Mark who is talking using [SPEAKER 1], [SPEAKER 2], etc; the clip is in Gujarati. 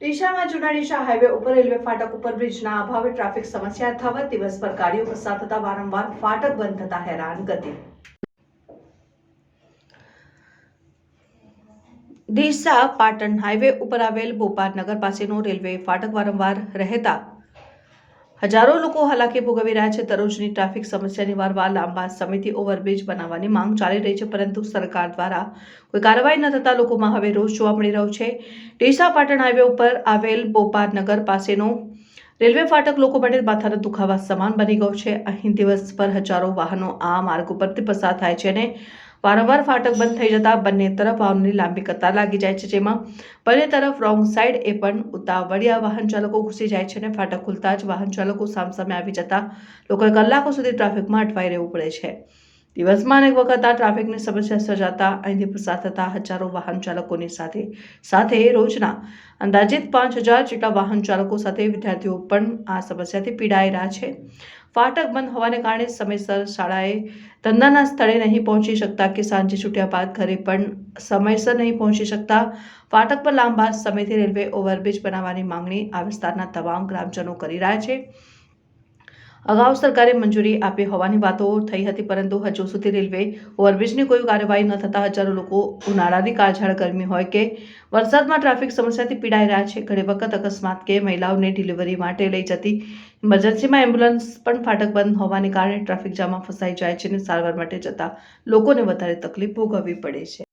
[SPEAKER 1] ડીસામાં જૂના ડીસા હાઈવે ઉપર રેલવે ફાટક ઉપર બ્રિજના અભાવે ટ્રાફિક સમસ્યા થવા દિવસભર ગાડીઓ પસાર થતા વારંવાર ફાટક બંધ થતા હેરાન ગતિ. ડીસા પાટણ હાઈવે ઉપર આવેલ બોપાર નગર પાસેનો રેલવે ફાટક વારંવાર રહેતા હજારો લોકો હાલાકી ભોગવી રહ્યા છે. દરરોજની ટ્રાફિક સમસ્યા નિવારવા લાંબા સમયથી ઓવરબ્રિજ બનાવવાની માંગ ચાલી રહી છે, પરંતુ સરકાર દ્વારા કોઈ કાર્યવાહી ન થતા લોકોમાં હવે રોષ જોવા મળી રહ્યો છે. ડીસા પાટણ હાઈવે ઉપર આવેલ બોપાર નગર પાસેનો રેલવે ફાટક લોકો માટે માથાના દુખાવા સમાન બની ગયો છે. અહીં દિવસભર હજારો વાહનો આ માર્ગ ઉપરથી પસાર થાય છે અને વારંવાર ફાટક બંધ થઈ જતા બંને તરફ વાહનોની લાંબી કતાર લાગી જાય છે, જેમાં બંને તરફ રોંગ સાઈડ એ પણ ઉતાવળિયા વાહન ચાલકો ઘૂસી જાય છે અને ફાટક ખુલતા જ વાહન ચાલકો સામસામે આવી જતા લોકોએ કલાકો સુધી ટ્રાફિકમાં અટવાઈ રહેવું પડે છે. દિવસમાં અનેક વખત આ ટ્રાફિકની સમસ્યા સર્જાતા, અહીંથી પસાર થતા હજારો વાહન ચાલકોની સાથે સાથે રોજના અંદાજિત પાંચ હજાર જેટલા વાહન ચાલકો સાથે વિદ્યાર્થીઓ પણ આ સમસ્યાથી પીડાઈ રહ્યા છે. ફાટક બંધ હોવાને કારણે સમયસર શાળાએ ધંધાના સ્થળે નહીં પહોંચી શકતા કે સાંજે છૂટ્યા બાદ ઘરે પણ સમયસર નહીં પહોંચી શકતા, ફાટક પર લાંબા સમયથી રેલવે ઓવરબ્રિજ બનાવવાની માંગણી આ વિસ્તારના તમામ ગ્રામજનો કરી રહ્યા છે. અગાઉ સરકારે મંજૂરી આપી હોવાની વાતો થઈ હતી, પરંતુ હજુ સુધી રેલવે ઓવરબ્રિજની કોઈ કાર્યવાહી ન થતાં હજારો લોકો ઉનાળાની કાળઝાળ ગરમી હોય કે વરસાદમાં ટ્રાફિક સમસ્યાથી પીડાઈ રહ્યા છે. ઘણી વખત અકસ્માત કે મહિલાઓને ડિલિવરી માટે લઈ જતી ઇમરજન્સીમાં એમ્બ્યુલન્સ પણ ફાટક બંધ હોવાને કારણે ટ્રાફિક જામમાં ફસાઈ જાય છે અને સારવાર માટે જતા લોકોને વધારે તકલીફ ભોગવવી પડે છે.